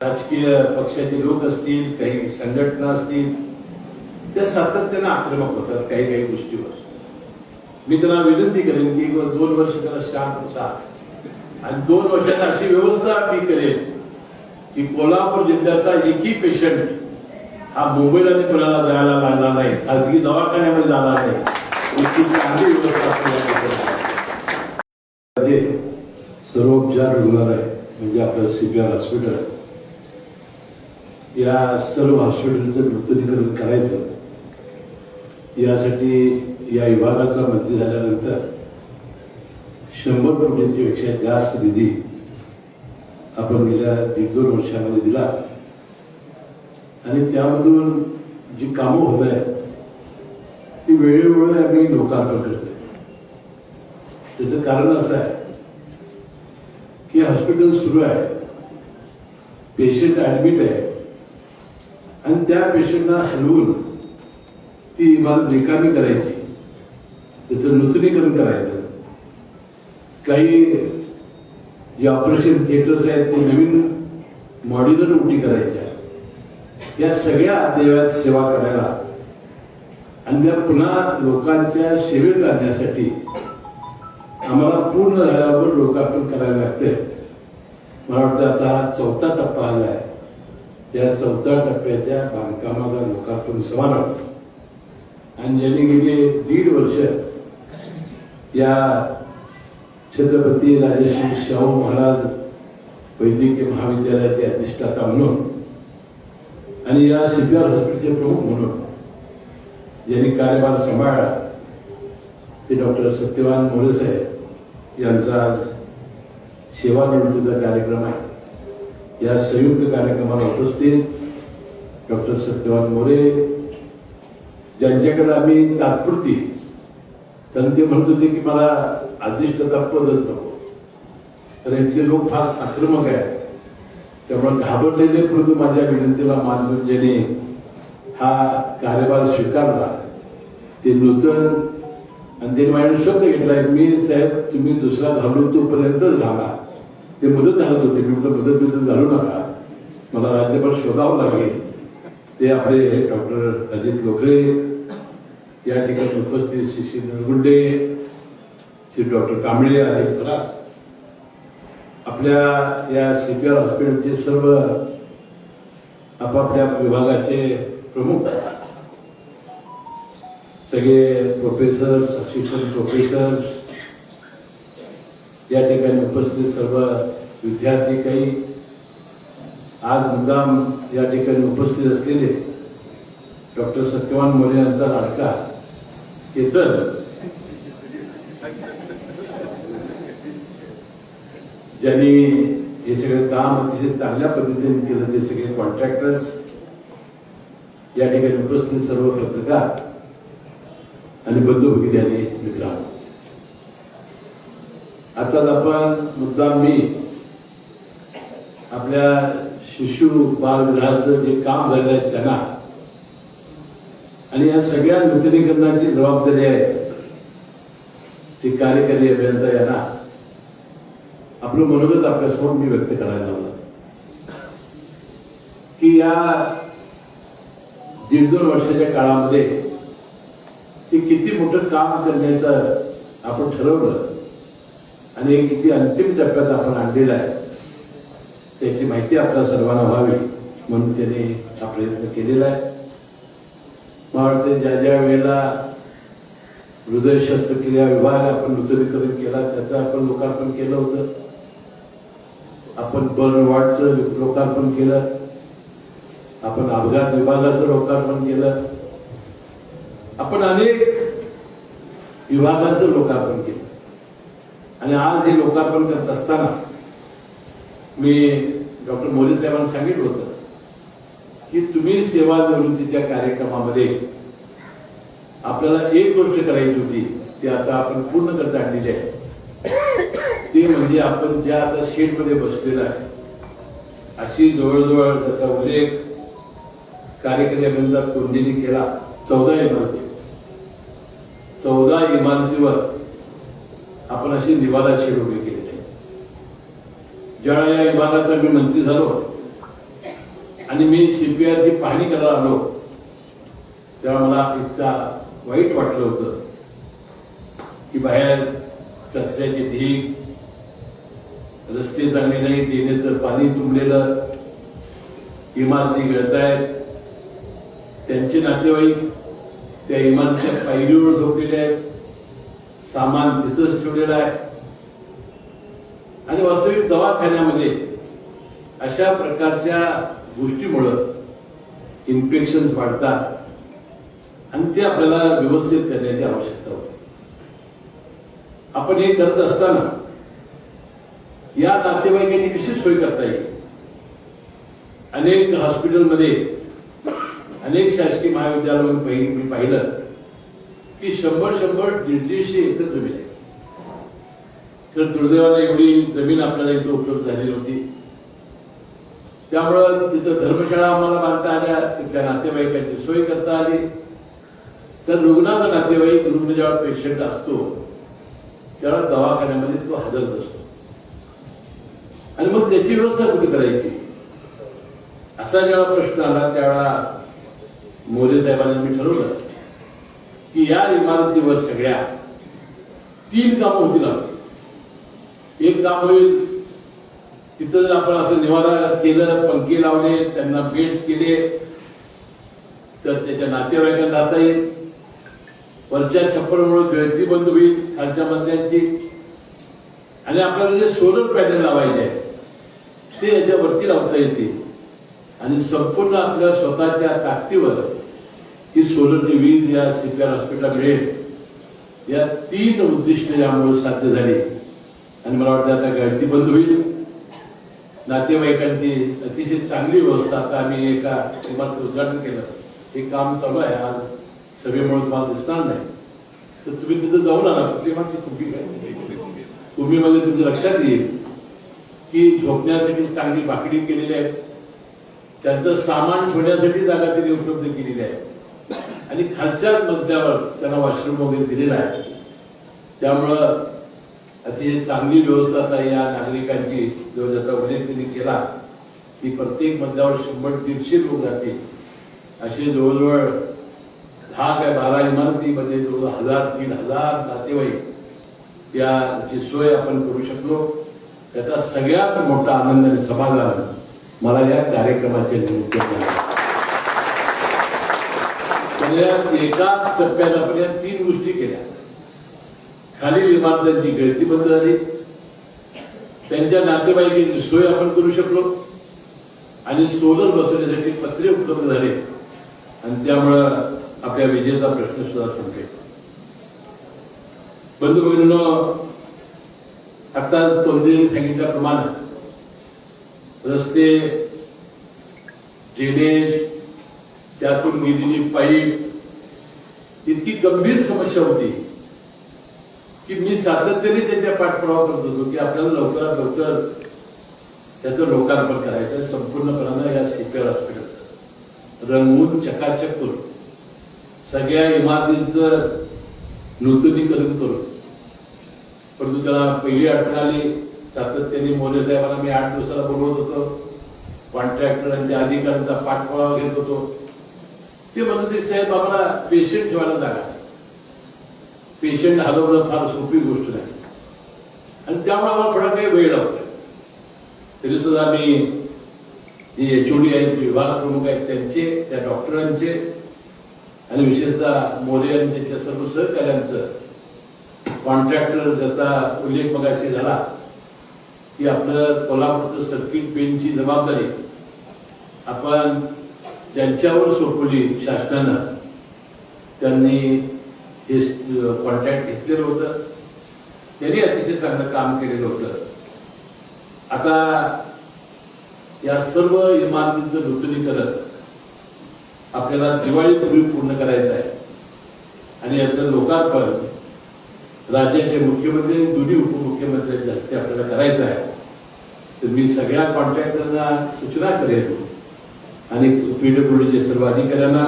राजकीय पक्षाचे लोक असतील काही संघटना असतील त्या सातत्यानं आक्रमक होतात काही काही गोष्टीवर. मी त्यांना विनंती करेन की एक दोन वर्ष त्याला शांत बसा. आणि दोन वर्षात अशी व्यवस्था मी करेन की कोल्हापूर जिल्ह्यातला एकही पेशंट हा मोबाईलने कोणाला जायला लागला नाही. खाजगी दवाखान्यामध्ये जाणार नाही. इतकी चांगली व्यवस्था आपल्याला म्हणजे सर्वोपचार रुग्णालय म्हणजे आपलं हॉस्पिटल या सर्व हॉस्पिटलचं नूतनीकरण करायचं. यासाठी या विभागाचा मंत्री झाल्यानंतर शंभर कोटींची पेक्षा जास्त निधी आपण गेल्या दीड दोन वर्षामध्ये दिला. आणि त्यामधून जी कामं होत आहेत ती वेळोवेळी आम्ही लोकार्पण करतोय. त्याचं कारण असं आहे की हॉस्पिटल सुरू आहे. पेशंट ऍडमिट आहे. आणि त्या पेशंटना हलवून ती इमारत रिकामी करायची. त्याचं नूतनीकरण करायचं. काही जे ऑपरेशन थिएटर्स आहेत ते नवीन मॉड्युलर उटी करायच्या. या सगळ्या देवळात सेवा करायला. आणि त्या पुन्हा लोकांच्या सेवेत आणण्यासाठी आम्हाला पूर्ण झाल्यावर लोकार्पण करायला लागते मला वाटतं आता चौथा टप्पा आला आहे त्या चौथ्या टप्प्याच्या बांधकामाचा लोकार्पण समारंभ. आणि ज्यांनी गेले दीड वर्ष या छत्रपती राजश्री शाहू महाराज वैद्यकीय महाविद्यालयाचे अधिष्ठाता म्हणून आणि या सीपीआर हॉस्पिटलचे प्रमुख म्हणून ज्यांनी कार्यभार सांभाळला ते डॉक्टर सत्यवान मोरे साहेब यांचा आज सेवानिवृत्तीचा कार्यक्रम आहे. या संयुक्त कार्यक्रमाला उपस्थित डॉक्टर सत्यवान मोरे ज्यांच्याकडे आम्ही तात्पुरती कारण ते म्हणत होते की मला अधिष्ठता पदच नको. कारण इथले लोक फार आक्रमक आहेत. त्यामुळे घाबरलेले परंतु माझ्या विनंतीला मान हा कार्यभार स्वीकारला ते नूतन आणि ते माझ्या शब्द घेतलाय मी साहेब तुम्ही दुसरा घालून तोपर्यंतच राहा ते मदत घालत होते. मी म्हटलं मदत बिदत घालू नका. मला राज्यभर शोधावं लागेल. ते आपले डॉक्टर अजित लोखरे या ठिकाणी उपस्थित श्री श्री नरगुंडे श्री डॉक्टर कांबळे आहेत. त्रास आपल्या या सीपीआर हॉस्पिटलचे सर्व आपापल्या विभागाचे प्रमुख सगळे प्रोफेसर्स असिस्टंट प्रोफेसर्स या ठिकाणी उपस्थित सर्व विद्यार्थी काही आज मुद्दाम या ठिकाणी उपस्थित असलेले डॉक्टर सत्यवान मोरे यांचा लाडका केतन. ज्यांनी हे सगळं काम अतिशय चांगल्या पद्धतीने केलं ते सगळे कॉन्ट्रॅक्टर्स या ठिकाणी उपस्थित सर्व पत्रकार आणि बंधू भगिनी आणि मित्रांनो. आताच आपण मुद्दाम मी आपल्या शिशु बालगृहाचं जे काम झालं आहे त्यांना आणि या सगळ्या नूतनीकरणाची जबाबदारी आहे ती कार्यकारी अभियंता यांना. आपलं मनोगत आपल्यासमोर मी व्यक्त करायला लावलं. की या दीड दोन वर्षाच्या काळामध्ये ते किती मोठं काम करण्याचं आपण ठरवलं. आणि किती अंतिम टप्प्यात आपण आणलेला आहे त्याची माहिती आपल्या सर्वांना व्हावी म्हणून त्याने हा प्रयत्न केलेला आहे. मला वाटतं ज्या ज्या वेळेला हृदय शस्त्रक्रिया विभाग आपण नूतनीकरण केला त्याचं आपण लोकार्पण केलं होतं. आपण बर्न वॉर्डचं लोकार्पण केलं. आपण अपघात विभागाचं लोकार्पण केलं. आपण अनेक विभागांचं लोकार्पण केलं. आणि आज हे लोकार्पण करत असताना मी डॉक्टर मोदी साहेबांना सांगितलं होतं की तुम्ही सेवानिवृत्तीच्या कार्यक्रमामध्ये आपल्याला एक गोष्ट करायची होती ती आता आपण पूर्ण करता आणलेली आहे. ते म्हणजे आपण ज्या आता शेडमध्ये बसलेलं आहे अशी जवळजवळ त्याचा उल्लेख कार्यकारी अभियंता कोंडीने केला चौदा इमारती. चौदा इमारतीवर आपण अशी निवारा शेड उभी केलेली आहे ज्यावेळेला या विभागाचा मी मंत्री झालो आणि मी सीपीआरची पाहणी करायला आलो तेव्हा मला इतका वाईट वाटलं होतं की बाहेर कचऱ्याची ढीक रस्ते चांगले नाही पिण्याचं पाणी तुंबलेलं इमारती गळत आहेत त्यांचे नातेवाईक त्या इमारतीच्या पायरीवर झोपलेले आहेत. सामान तिथंच ठेवलेलं आहे. आणि वास्तविक दवाखान्यामध्ये अशा प्रकारच्या गोष्टीमुळं इन्फेक्शन वाढतात. आणि ते आपल्याला व्यवस्थित करण्याची आवश्यकता होती. आपण हे करत असताना या नातेवाईकांनी कशी सोय करता येईल. अनेक हॉस्पिटलमध्ये अनेक शासकीय महाविद्यालयामध्ये मी पाहिलं. की शंभर शंभर दीड दीडशे एकर जमीन आहे. तर दुर्दैवाने एवढी जमीन आपल्याला इथं उपलब्ध झालेली होती. त्यामुळं तिथं धर्मशाळा आम्हाला बांधता आल्या तिथल्या नातेवाईकांची सोय करता आली. तर रुग्णाचा नातेवाईक रुग्ण जेव्हा पेशंट असतो त्याला दवाखान्यामध्ये तो हजर नसतो आणि मग त्याची व्यवस्था कुठे करायची? असा जेव्हा प्रश्न आला त्यावेळा मोरे साहेबांनी मी ठरवलं. की या इमारतीवर सगळ्या तीन कामं होतील आपली. एक काम होईल तिथं जर आपण असं निवारा केलं पंखे लावले त्यांना बेड्स केले तर त्याच्या नातेवाईकांना जाता येईल. वरच्या छप्परमुळे गळती बंद होईल खालच्या मध्यांची आणि आपल्याला जे सोलर पॅनल लावायचे आहे ते याच्यावरती लावता येते आणि संपूर्ण आपल्या स्वतःच्या ताकदीवर की सोलरची वीज या सीपीआर हॉस्पिटलला मिळेल या तीन उद्दिष्ट यामुळे साध्य झाली. आणि मला वाटतं आता गळती बंद होईल. नातेवाईकांची अतिशय चांगली व्यवस्था आता आम्ही एका इमारत उद्घाटन केलं. हे काम चालू आहे. आज सभेमुळे तुम्हाला दिसणार नाही. तर तुम्ही तिथं जाऊन आला. कुठली माहिती तुम्ही काय? तुम्ही मध्ये तुमच्या लक्षात येईल की झोपण्यासाठी चांगली बाकडी केलेली आहे त्यांचं सामान ठेवण्यासाठी जागा तिथे उपलब्ध केलेली आहे आणि खालच्या मजल्यावर त्यांना वॉशरूम वगैरे दिलेला आहे. त्यामुळं अतिशय चांगली व्यवस्था आता या नागरिकांची जो ज्याचा उल्लेख त्यांनी केला. की प्रत्येक मजल्यावर शंभर दीडशे लोक जातील. असे जवळजवळ दहा काय बारा इमारतीमध्ये जवळ हजार तीन हजार नातेवाईक याची सोय आपण करू शकलो. त्याचा सगळ्यात मोठा आनंद आणि समाधान मला या कार्यक्रमाच्या निमित्त आहे. एकाच टप्प्यात आपण या तीन गोष्टी केल्या. खालील इमारतांची गळती बंद झाली. त्यांच्या नातेवाईकांची सोय आपण करू शकलो. आणि सोलर बसवण्यासाठी पत्रे उपलब्ध झाले. आणि त्यामुळं आपल्या विजेचा प्रश्न सुद्धा संपेल. बंधू भगिनींनो आता तोंडीने सांगितल्याप्रमाणे रस्ते ड्रेनेज त्यातून गेलेली पाईप इतकी गंभीर समस्या होती की मी सातत्याने त्याच्या पाठपुरावा करत होतो की आपल्याला लवकरात लवकर त्याचं लोकार्पण करायचं संपूर्णपणानं या सीपीआर हॉस्पिटल रंगवून चकाचक करून सगळ्या इमारतींचं नूतनीकरण करून. परंतु त्याला पहिली अडचण आली. सातत्याने मोरे साहेबांना मी आठ दिवसाला बोलवत होतो. कॉन्ट्रॅक्टरांच्या अधिकाऱ्यांचा पाठपुरावा घेत होतो. ते म्हणत होते साहेब आम्हाला पेशंट ठेवायला जागा पेशंट हलवणं फार सोपी गोष्ट नाही. आणि त्यामुळे आम्हाला थोडा काही वेळ लागतो तरी सुद्धा मी जे एच ओ डी आहेत विभाग प्रमुख आहेत त्यांचे त्या डॉक्टरांचे आणि विशेषतः मोरे आणि त्यांच्या सर्व सहकाऱ्यांचं कॉन्ट्रॅक्टर ज्याचा उल्लेख मगाशी झाला की आपलं कोल्हापूरचं सर्किट पेनची जबाबदारी आपण त्यांच्यावर सोपवली शासनानं. त्यांनी हे कॉन्टॅक्ट घेतलेलं होतं. त्यांनी अतिशय चांगलं काम केलेलं होतं. आता या सर्व इमारतींचं नूतनीकरण आपल्याला दिवाळीपूर्वी पूर्ण करायचं आहे. आणि याचं लोकार्पण राज्याचे मुख्यमंत्री दोन्ही उपमुख्यमंत्र्यांच्या हस्ते आपल्याला करायचं आहे. तर मी सगळ्या कॉन्ट्रॅक्टरना सूचना करेन. आणि पीडब्ल्यूडीचे सर्व अधिकाऱ्यांना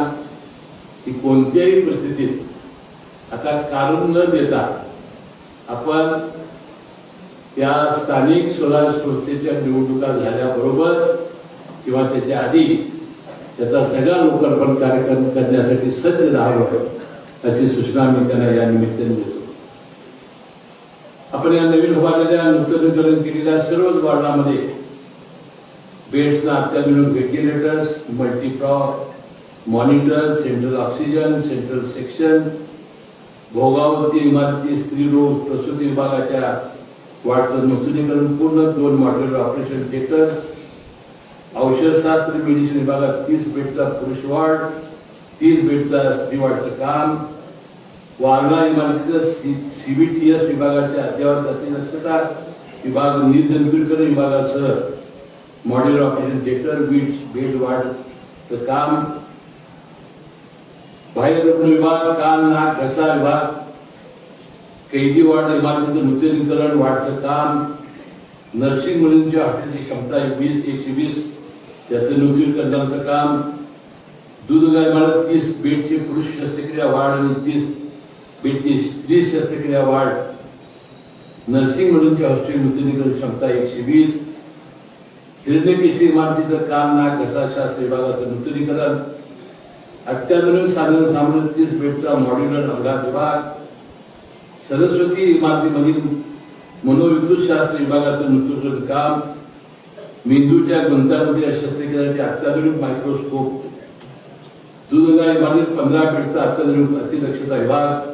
की कोणत्याही परिस्थितीत आता कारण न देता आपण या स्थानिक स्वराज संस्थेच्या निवडणुका झाल्याबरोबर किंवा त्याच्या आधी त्याचा सगळा लोकार्पण कार्यक्रम करण्यासाठी सज्ज राहावं अशी सूचना मी त्यांना या निमित्ताने देतो. आपण या नवीन उभारलेल्या नूतनीकरण केलेल्या सर्वच वॉर्डामध्ये बेड्सना अत्याधुनिक ventilators मल्टीप्रॉप monitor central oxygen central section Bhogavati इमारती स्त्री रोग प्रसूती विभागाच्या वाढचं नूतनीकरण पूर्ण दोन मॉड्युलर ऑपरेशन थिएटर्स औषधशास्त्र मेडिसिन विभागात तीस बेडचा पुरुष वाढ तीस बेडचा स्त्री वार्डचं काम वारणा इमारतीचं सीबीटीएस विभागाच्या अद्ययावत अतिदक्षता विभाग निर्जंतुकीकरण विभागासह model operation theatre beds bed वाढचं काम बाह्य विभाग कान नाक घसा विभाग. कैदी वाढ इमारतीचं नूतनीकरण वाढचं काम. नर्सिंग मुलींच्या हॉटेलची क्षमता वीस एकशे वीस. त्याचं नूतनीकरणाचं काम. दूध इमारत तीस बेडची पुरुष शस्त्रक्रिया वाढ आणि तीस बेडची स्त्री शस्त्रक्रिया वाढ. नर्सिंग मुलींच्या हॉस्टेल नूतनीकरण क्षमता एकशे वीस. हिरण्यकेशी इमारतीचं काम नाक घसाशास्त्र विभागाचं नूतनीकरण. अत्याधुनिक साधन सामग्री तीस बेडचा मॉड्युलर अपघात विभाग. सरस्वती इमारतीमधील मनोविद्युत शास्त्र विभागाचं नूतनीकरण काम. मेंदूच्या गुंतामध्ये शस्त्रक्रियेसाठी अत्याधुनिक मायक्रोस्कोप दुधगा इमारतीत पंधरा बेडचा अत्याधुनिक अतिदक्षता विभाग.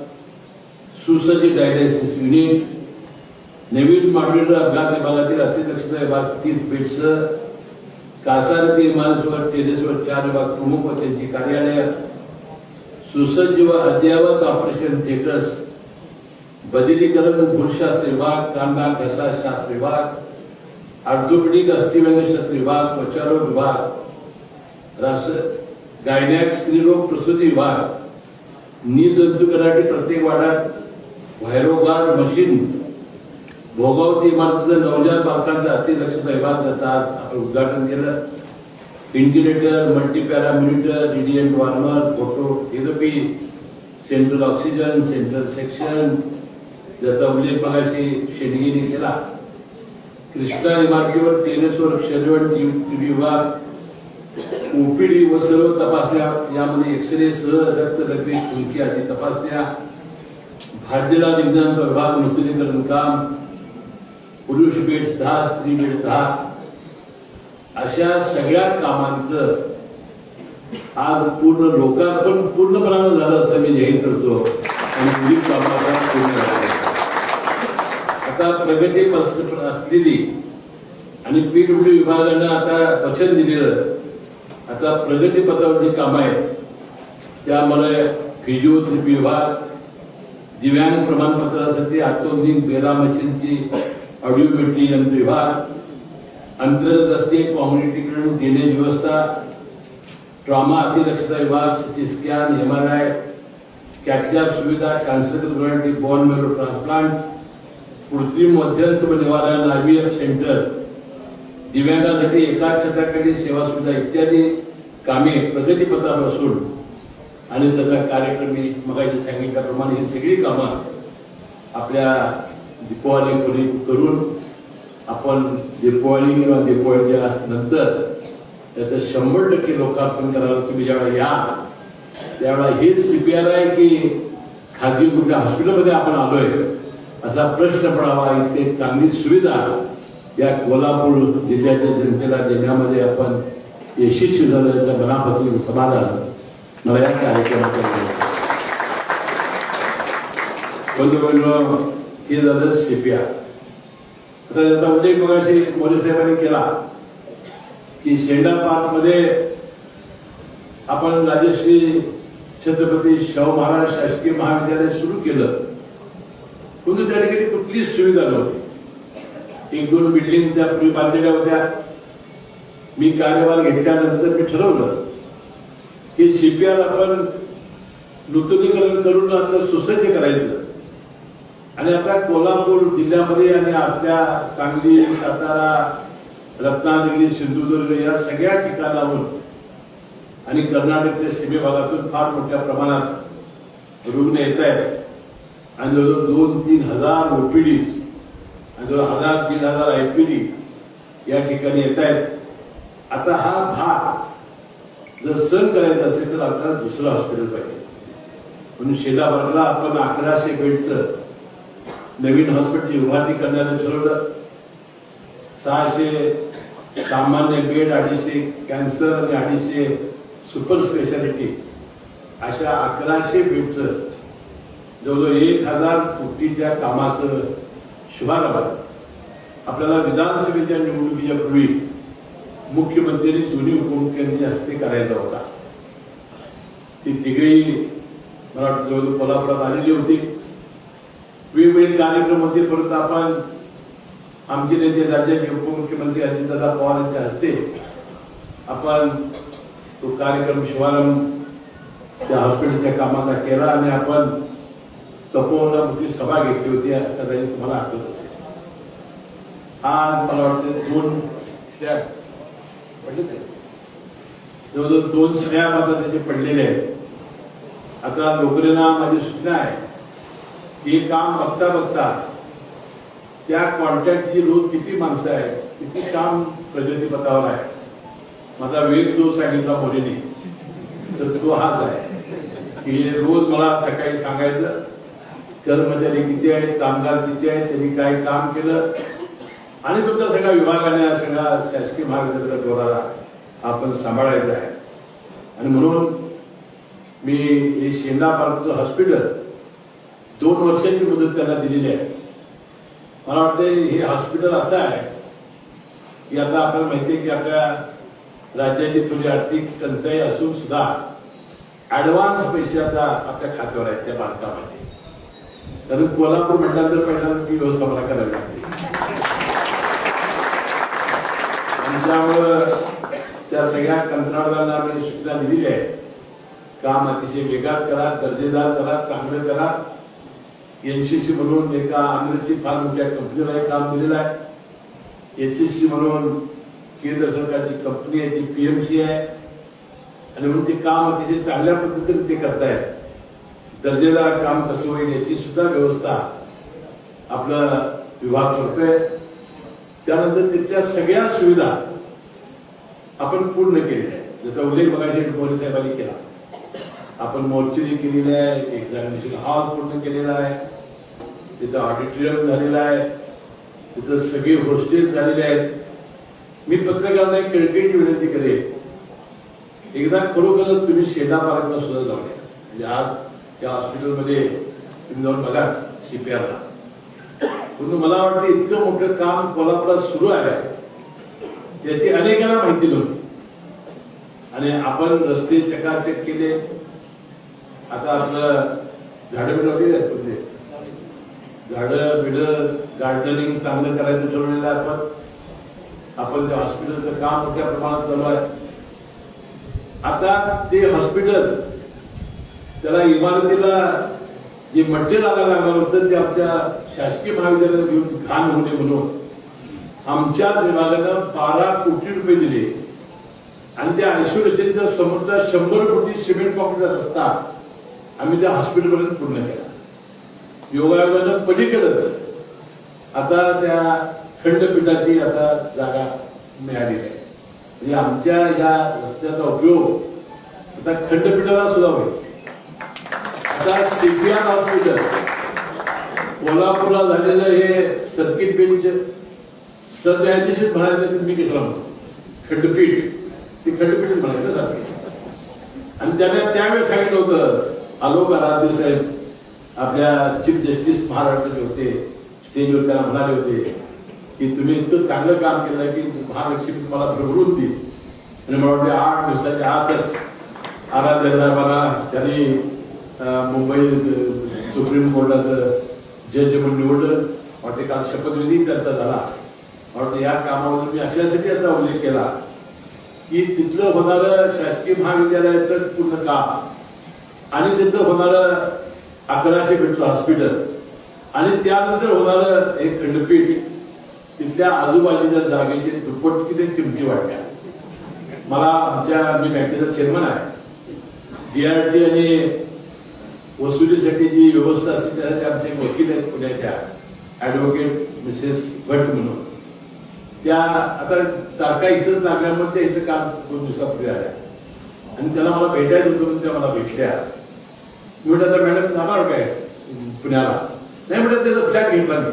सुसज्ज डायलिसिस युनिट नवीन मॉड्युलर अपघात विभागातील अतिदक्षता विभाग तीस बेडसह कासारती इमारतीवर टेरेसवर चार विभाग प्रमुख व त्यांची कार्यालय. सुसज्ज व अद्ययावत ऑपरेशन थिएटर्स बदिलीकरण भूलशास्त्र विभाग कांदा घसा शास्त्र विभाग ऑर्थोपेडिक अस्थिव्यंगशास्त्र विभाग त्वचारोग विभाग रास गायनॅक स्त्रीरोग प्रसूती विभाग निर्जंतुकरणासाठी प्रत्येक वाड्यात व्हायरोगार्ड मशीन भोगावती इमारतीचं नवजात बालकांचा अतिदक्ष विभाग त्याचं आज आपण उद्घाटन केलं. Ventilator मल्टीपॅरामिलिटर radiant warmer photo therapy central oxygen central section ज्याचा उल्लेख मगाशी शेडगेने केला. कृष्णा इमारतीवर टेरेसवर शरीर विभाग ओपीडी व सर्व तपासण्या यामध्ये एक्सरे सह रक्त रक्ती फुलकी आदी तपासण्या. भाद्यला विज्ञानचा विभाग नूतनीकरण काम पुरुष बेड्स दहा स्त्री बेड्स दहा अशा सगळ्या कामांचं आज पूर्ण लोकार्पण पूर्णपणानं झालं असं मी जाहीर करतो आणि पुढील कामाचा पूर्ण आता प्रगती पस- असलेली आणि पीडब्ल्यू विभागानं आता वचन दिलेलं आता प्रगतीपथावर जी कामं आहेत त्यामुळे फिजिओथेरपी विभाग दिव्यांग प्रमाणपत्रासाठी आत्मोदिक बेरा मशीनची ऑडिओमेट्री यंत्र विभाग आंतरराष्ट्रीय कॉम्युनिटीकडून देणे व्यवस्था ट्रॉमा अतिदक्षता विभाग CT scan M R I cath lab सुविधा कॅन्सर रुग्णांसाठी बॉन मेलो ट्रान्सप्लांट कृत्रिम मध्यंतम निवारण आय सेंटर दिव्यांगासाठी एकाच छताखाली सेवा सुविधा इत्यादी कामे प्रगतीपथावर असून आणि त्याचा कार्यक्रम मी मगाशी सांगितल्याप्रमाणे ही सगळी कामं आपल्या दीपावली करून आपण दीपावली किंवा दीपावलीच्या नंतर त्याचं शंभर टक्के लोकार्पण करायला तुम्ही ज्यावेळा या त्यावेळा हेच सीपीआर आहे की खाजगी कुठल्या हॉस्पिटलमध्ये आपण आलोय? असा प्रश्न पडावा. इतके चांगली सुविधा या कोल्हापूर जिल्ह्याच्या जनतेला देण्यामध्ये आपण यशस्वी झालं याचं मनापासून समाधान मला या कार्यक्रमात बंधू हे झालं सीपीआर आता त्याचा उल्लेख मगाशी मोदी साहेबांनी केला की शेंडा पार्कमध्ये आपण राजश्री छत्रपती शाहू महाराज शासकीय महाविद्यालय सुरू केलं. परंतु त्या ठिकाणी कुठलीच सुविधा नव्हती. एक दोन बिल्डिंग त्या पूर्वी बांधलेल्या होत्या. मी कार्यभार घेतल्यानंतर मी ठरवलं की सीपीआर आपण नूतनीकरण करून आता सोसायटी करायचं. आणि आता कोल्हापूर जिल्ह्यामध्ये आणि आपल्या सांगली सातारा रत्नागिरी सिंधुदुर्ग या सगळ्या ठिकाणाहून आणि कर्नाटकच्या सीमेभागातून फार मोठ्या प्रमाणात रुग्ण येत आहेत. आणि जवळजवळ दोन तीन हजार ओपीडीज आणि जवळ हजार तीन हजार आय पी डी या ठिकाणी येत आहेत. आता हा भाग जर सण करायचं असेल तर आपल्याला दुसरं हॉस्पिटल पाहिजे. म्हणून शेलाबागला आपण अकराशे बेडचं नवीन हॉस्पिटलची उभारणी करण्याचं ठरवलं. सहाशे सामान्य बेड अडीचशे कॅन्सर आणि अडीचशे सुपर स्पेशालिटी अशा अकराशे बेडचं जवळजवळ एक हजार कोटीच्या कामाचं शुभारंभ आपल्याला विधानसभेच्या निवडणुकीच्या पूर्वी मुख्यमंत्र्यांनी दोन्ही उपमुख्यमंत्र्यांच्या हस्ते करायचा होता. ती तिघही मला वाटतं जवळजवळ कोल्हापुरात आलेली होती. वेगवेगळे कार्यक्रम होते परंतु आपण आमचे नेते राज्याचे उपमुख्यमंत्री अजितदादा पवार यांच्या हस्ते आपण तो कार्यक्रम शुभारंभ त्या हॉस्पिटलच्या कामाचा केला आणि आपण तपोवनामध्ये सभा घेतली होती. कदाचित तुम्हाला आठवत असेल. आज मला वाटतं दोन स्लॅब पडले जवळजवळ दोन स्लॅब आता त्याचे पडलेले आहेत. आता नोकरीला माझी सूचना आहे. हे काम बघता बघता त्या कॉन्ट्रॅक्टची रोज किती माणसं आहे किती काम प्रगतीपथावर आहे. माझा वेग जो सांगितला मुलीने तर तो हाच आहे. की रोज मला सकाळी सांगायचं कर्मचारी किती आहेत कामगार किती आहेत त्यांनी काय काम केलं. आणि तुमचा सगळ्या विभागाने सगळा शासकीय महाविद्यालयाचा दौरा आपण सांभाळायचा आहे. आणि म्हणून मी हे शेंडा पार्कचं हॉस्पिटल दोन वर्षांची मुदत त्यांना दिलेली आहे मला वाटतं हे हॉस्पिटल असं आहे की आता आपल्याला माहिती आहे की आपल्या राज्याची थोडी आर्थिक टंचाई असून सुद्धा ऍडव्हान्स पैसे आता आपल्या खात्यावर आहेत त्या भारतामध्ये. कारण कोल्हापूर म्हटल्यानंतर पहिल्यांदा ती व्यवस्था मला करावी लागते आणि त्यामुळं त्या सगळ्या कंत्राटदारांना आम्ही सूचना दिलेली आहे काम अतिशय वेगात करा दर्जेदार करा चांगलं करा. एनसीसी म्हणून एका अमेरिकी फार मोठ्या कंपनीला हे काम दिलेलं आहे. एचएससी म्हणून केंद्र सरकारची कंपनी आहे जी पीएमसी आहे. आणि म्हणून ते काम अतिशय चांगल्या पद्धतीने ते करतायत. दर्जेदार काम कसं होईल याची सुद्धा व्यवस्था आपला विभाग करतोय. त्यानंतर तिथल्या सगळ्या सुविधा आपण पूर्ण केलेल्या आहेत. ज्याचा उल्लेख बघायचे मोदी साहेबांनी केला. आपण मोर्चरी केलेली आहे एक्झामिनेशन हॉल पूर्ण केलेला आहे. तिथं ऑडिटोरियम झालेलं आहे. तिथं सगळे हॉस्टेल झालेले आहेत. मी पत्रकारांना एक कळकळीची विनंती करेन. एकदा खरोखर तुम्ही शेडा पार्कला सुद्धा जाऊन म्हणजे आज या हॉस्पिटलमध्ये तुम्ही जाऊन बघाच सीपीआरला पण मला वाटतं इतकं मोठं काम कोल्हापुरात सुरू आहे. त्याची अनेकांना माहिती नव्हती. आणि आपण रस्ते चकाचक केले. आता आपलं झाडं बिडं वगैरे आहेत म्हणजे झाडं बिड गार्डनिंग चांगलं करायचं ठरवलेलं आहे आपण. आपण त्या हॉस्पिटलचं काम मोठ्या प्रमाणात चालू आहे. आता ते हॉस्पिटल त्याला इमारतीला जे मटेरियल आणायला लागलं होतं ते आमच्या शासकीय महाविद्यालयात घेऊन घाण होणे म्हणून. आमच्या विभागानं बारा कोटी रुपये दिले. आणि त्या आयसोलेशनच्या समोरचा शंभर कोटी सिमेंट कॉन्क्रीटचा रस्ता. आम्ही त्या हॉस्पिटलपर्यंत पूर्ण केला. योगायोगानं पलीकडच आता त्या खंडपीठाची आता जागा मिळालेली आहे. म्हणजे आमच्या या रस्त्याचा उपयोग आता खंडपीठाला सुद्धा होईल. आता सीपीआर हॉस्पिटल कोल्हापूरला झालेलं हे सर्किट बेंच सरन्यायाधीशच म्हणायचं मी घेतला खंडपीठ ती खंडपीठच म्हणायचं आणि त्याने त्यावेळेस सांगितलं होतं आलोक आराध्य साहेब आपल्या चीफ जस्टिस महाराष्ट्राचे होते. स्टेजवर त्याला म्हणाले होते की तुम्ही इतकं चांगलं काम केलं की महालक्ष्मी तुम्हाला भरभरून देईल. आणि मला वाटते आठ दिवसाच्या आतच आराध्य साहेबांना त्यांनी मुंबई सुप्रीम कोर्टाचं जज म्हणून निवडलं. वाटते काल शपथविधी त्यांचा झाला. वाटतं या कामावर मी अशासाठी आता उल्लेख केला की तिथलं होणारं शासकीय महाविद्यालयाचं पूर्ण काम आणि तिथं होणारं अकराशे बेडचं हॉस्पिटल. आणि त्यानंतर होणारं एक खंडपीठ तिथल्या आजूबाजूच्या जागेची दुप्पट किती किमती वाढल्या. मला आमच्या मी बँकेचा चेअरमन आहे. डीआरटी आणि वसुलीसाठी जी व्यवस्था असते त्यासाठी आमचे वकील आहेत पुण्याच्या. ऍडव्होकेट मिसेस भट म्हणून. त्या आता तारखा इथंच लागल्यामुळे त्या इथं काम दोन दिवसापूर्वी आल्या. आणि त्याला मला भेटायचं होतं त्या मला भेटल्या. मी म्हटलं तर मॅडम जाणार काय पुण्याला? नाही म्हटलं त्याचं फ्लॅट घेतला मी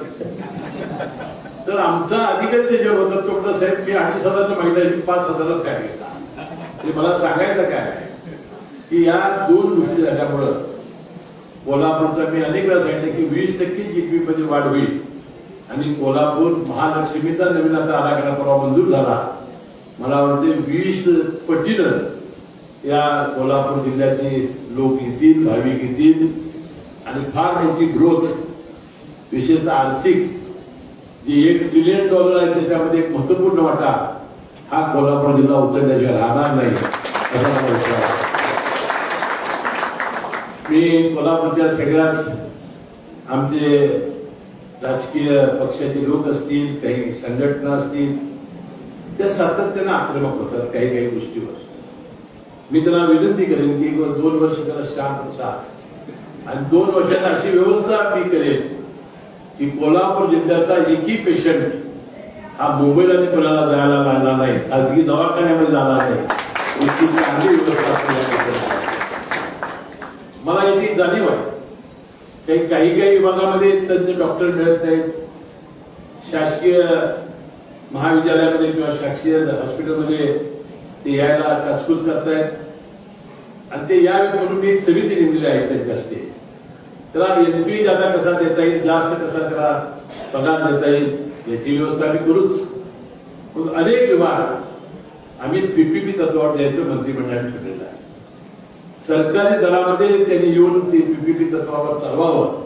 तर आमचा अधिकारी जे होतं तो म्हणला साहेब मी अडीच हजारचं मागितलं पाच हजारात काय घेतला ते म्हणजे मला सांगायचं काय की या दोन गोष्टी झाल्यामुळं कोल्हापूरचं मी अनेक वेळा सांगितलं की वीस टक्के जी मध्ये वाढ होईल आणि कोल्हापूर महालक्ष्मीचा नवीन आता आराखडा परवा मंजूर झाला. मला वाटते वीस पटीनं या कोल्हापूर जिल्ह्याचे लोक येतील भाविक येतील आणि फार मोठी ग्रोथ विशेषतः आर्थिक जे एक ट्रिलियन डॉलर आहे त्याच्यामध्ये एक महत्त्वपूर्ण वाटा हा कोल्हापूर जिल्हा उचलल्याशिवाय राहणार नाही असा मला विश्वास मी कोल्हापूरच्या सगळ्याच आमचे राजकीय पक्षाचे लोक असतील काही संघटना असतील त्या सातत्यानं आक्रमक होतात काही काही गोष्टीवर. मी त्याला विनंती करेन की एक दोन वर्ष त्याला शांत बसा. आणि दोन वर्षात अशी व्यवस्था मी करेन की कोल्हापूर जिल्ह्यातला एकही पेशंट हा मुंबईला आणि पुण्याला जायला लागला नाही. खाजगी दवाखान्यामध्ये जाणार नाही. इतकी चांगली व्यवस्था मला याची जाणीव आहे. काही काही काही विभागामध्ये तज्ञ डॉक्टर मिळत नाहीत. शासकीय महाविद्यालयामध्ये किंवा शासकीय हॉस्पिटलमध्ये ते यायला काचकूच करतायत. आणि ते यावेत म्हणून मी समिती नेमलेली आहे त्यांच्या त्याला एनपी जादा कसा देता येईल जास्त कसा त्याला पगार देता येईल याची व्यवस्था आम्ही करूच. मग अनेक विभाग आम्ही पीपीपी तत्वावर द्यायचं मंत्रिमंडळाने ठरलेलं आहे. सरकारी दरामध्ये त्यांनी येऊन ते पीपीपी तत्वावर चालवावं.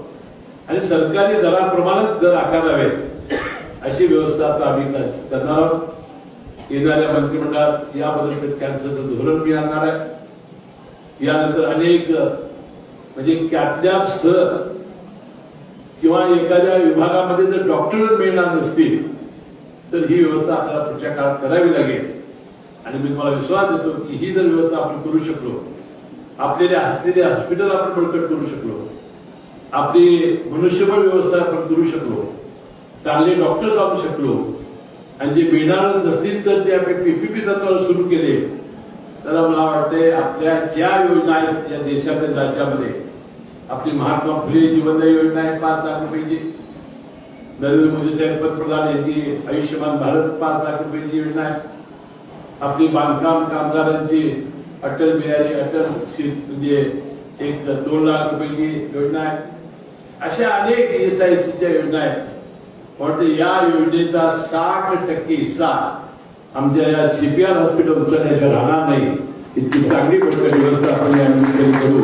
आणि सरकारी दराप्रमाणेच दर आकारावेत अशी व्यवस्था आता आम्ही करणार आहोत. येणाऱ्या मंत्रिमंडळात याबद्दल त्यांचं धोरण मी आणणार आहे. यानंतर अनेक म्हणजे कॅथलॅब सर किंवा एखाद्या विभागामध्ये जर डॉक्टर मिळणार नसतील तर ही व्यवस्था आपल्याला पुढच्या काळात करावी लागेल. आणि मी तुम्हाला विश्वास देतो की ही जर व्यवस्था आपण करू शकलो आपल्याला असलेले हॉस्पिटल आपण बळकट करू शकलो आपली मनुष्यबळ व्यवस्था आपण करू शकलो चांगले डॉक्टर्स आणू शकलो आणि जे मिळणार नसतील तर ते आपण पीपीपी तत्वावर सुरू केले. तर मला वाटते आपल्या ज्या योजना आहेत या देशातील राज्यामध्ये आपली महात्मा फुले जीवनदायी योजना आहे पाच लाख रुपयेची नरेंद्र मोदी साहेब पंतप्रधान यांची आयुष्यमान भारत पाच लाख रुपयाची योजना आहे. आपली बांधकाम कामगारांची अटल बिहारी अटल म्हणजे एक दोन लाख रुपयाची योजना आहे. अशा अनेक एस आय सीच्या योजना आहेत. वाटते या योजनेचा साठ टक्के हिस्सा आमच्या या सीपीआर हॉस्पिटलचा उचलण्याच्या राहणार नाही. इतकी चांगली गोष्ट व्यवस्था आपण या ठिकाणी करू.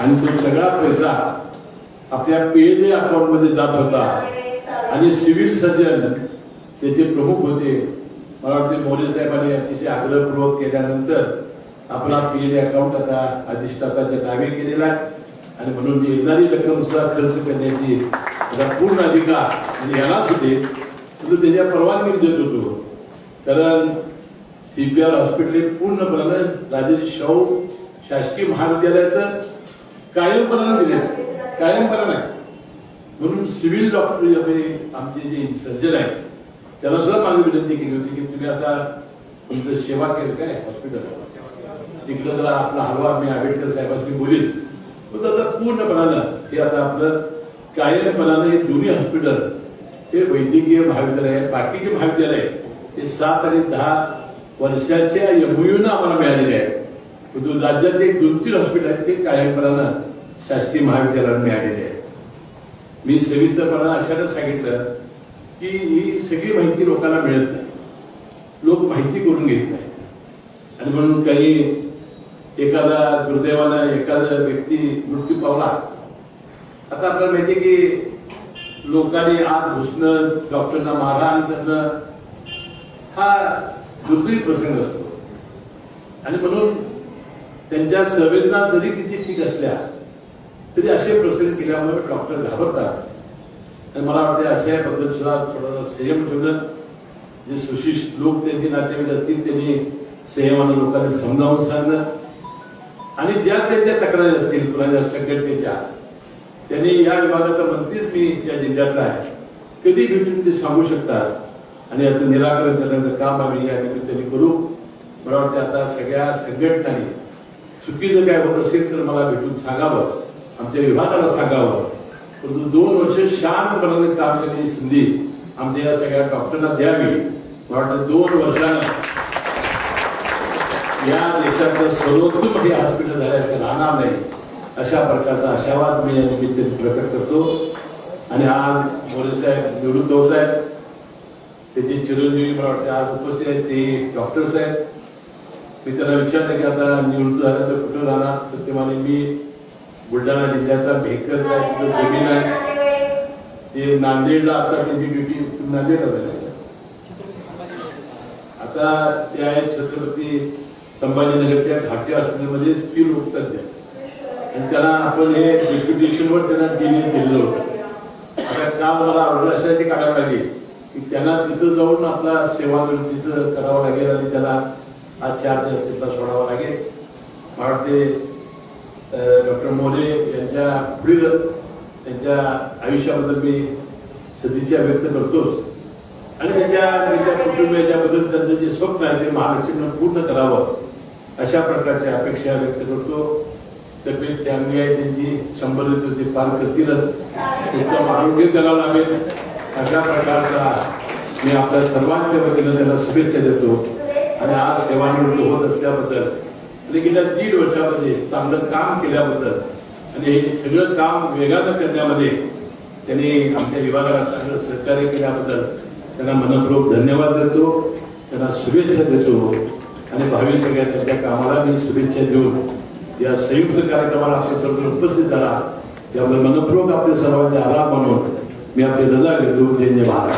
आणि तो सगळा पैसा आपल्या पीएनए अकाउंटमध्ये जात होता. आणि सिव्हिल सर्जन त्याचे प्रमुख होते मला वाटते मोदी साहेबांनी अतिशय आग्रहपूर्वक केल्यानंतर आपला पीएनए अकाउंट आता अधिष्ठाताच्या नावे केलेला आहे. आणि म्हणून येणारी रक्कम सुद्धा खर्च करण्याची त्याचा पूर्ण अधिकार म्हणजे यालाच होते म्हणजे परंतु त्याच्या परवानगी देत होतो. कारण सी पी आर हॉस्पिटल हे पूर्णपणानं राजेश शाहू शासकीय महाविद्यालयाचं कायमपणानं दिले कायमपणा नाही म्हणून सिव्हिल डॉक्टर म्हणजे आमचे जे सर्जन आहेत त्याला सुद्धा माझी विनंती केली होती की तुम्ही आता तुमचं सेवा केलं काय हॉस्पिटल तिकडं जरा आपला हलवा मी आंबेडकर साहेबांशी बोलील पण आता पूर्णपणानं हे आता आपलं कायमपणानं हे दोन्ही हॉस्पिटल हे वैद्यकीय महाविद्यालय आहे बाकीचे महाविद्यालय हे सात आणि दहा वर्षाच्या यमुयून आम्हाला मिळालेले आहे परंतु राज्यात दोन तीन हॉस्पिटल आहेत ते कायमपणानं शासकीय महाविद्यालयाला मिळालेले आहे मी सविस्तरपणा अशानं सांगितलं की ही सगळी माहिती लोकांना मिळत नाही. लोक माहिती करून घेत नाही आणि म्हणून काही एखादा दुर्दैवानं एखादा व्यक्ती मृत्यू पावला आता आपल्याला माहिती की लोकांनी आत घुसणं डॉक्टरना मारहाण करणं हा दुर्दैवी प्रसंग असतो. आणि म्हणून त्यांच्या संवेदना जरी किती ठीक असल्या तरी असे प्रसंग केल्यामुळे डॉक्टर घाबरतात. आणि मला वाटते अशाबद्दल सुद्धा थोडासा संयम ठेवणं जे सुशिष्ट लोक त्यांचे नातेवाईक असतील त्यांनी संयमानं लोकांना समजावून सांगणं. आणि ज्या त्यांच्या तक्रारी असतील कुणाच्या संघटनेच्या त्यांनी या विभागाचा मंत्रीच मी या जिल्ह्यातला आहे. कधी भेटून ते सांगू शकतात? आणि याचं निराकरण करण्याचं काम आम्ही या निमित्ताने करू. मला वाटतं आता सगळ्या संघटनांनी चुकीचं काय होत असेल तर मला भेटून सांगावं. आमच्या विभागाला सांगावं. परंतु दोन वर्ष शांतपणाने काम करण्याची संधी आमच्या या सगळ्या डॉक्टरना द्यावी. मला वाटतं दोन वर्षानं या देशातलं सर्वोत्तम हे हॉस्पिटल झाल्याचं राहणार नाही. अशा प्रकारचा आशावाद मी या निमित्त प्रकट करतो. आणि आज मोरे साहेब निवडून होत आहेत त्याचे चिरंजीवी मला वाटते आज उपस्थित आहेत ते डॉक्टर्स आहेत मी त्यांना विचारलं की आता निवृत्त झालं तर कुठं राहणार? तर ते म्हणे मी बुलढाणा जिल्ह्याचा भेकर तिथं जमीन आहे. ते नांदेडला आता त्यांची ड्युटी नांदेडला झाली आता ते आहेत छत्रपती संभाजीनगरच्या घाटी हॉस्पिटलमध्ये स्थिर रोग तज्ञ आणि त्यांना आपण हे डेप्युटेशनवर त्यांना डिलिव्ह केलेलं होतं. आता काल मला ऑर्डर काढावं लागेल की त्यांना तिथं जाऊन आपला सेवा तिथं करावं लागेल आणि त्याला आज चार दिवस तिथला सोडावा लागेल. मला वाटते डॉक्टर मोरे यांच्या पुढील त्यांच्या आयुष्याबद्दल मी सदिच्छा व्यक्त करतोच. आणि त्यांच्या त्यांच्या कुटुंबियाच्याबद्दल त्यांचं जे स्वप्न आहे ते महालक्ष्मीनं पूर्ण करावं अशा प्रकारच्या अपेक्षा व्यक्त करतो. तब्येत चांगली आहे त्यांची शंभर लिटर ते पार करतीलच. उत्तम आरोग्य त्याला लाभेल अशा प्रकारचा मी आपल्या सर्वांच्या वतीनं त्याला शुभेच्छा देतो. आणि आज सेवानिवृत्त होत असल्याबद्दल आणि गेल्या दीड वर्षामध्ये चांगलं काम केल्याबद्दल आणि हे सगळं काम वेगानं करण्यामध्ये त्यांनी आमच्या विभागाला चांगलं सहकार्य केल्याबद्दल त्यांना मनपूर्वक धन्यवाद देतो. त्यांना शुभेच्छा देतो. आणि भावी सगळ्या त्यांच्या कामाला मी शुभेच्छा देऊन या संयुक्त कार्यक्रमाला आपण सर्व उपस्थित झाला. त्यामुळे मनपूर्वक आपले सर्वांचे आभार मानून मी आपली रजा घेतो. जय जय महाराज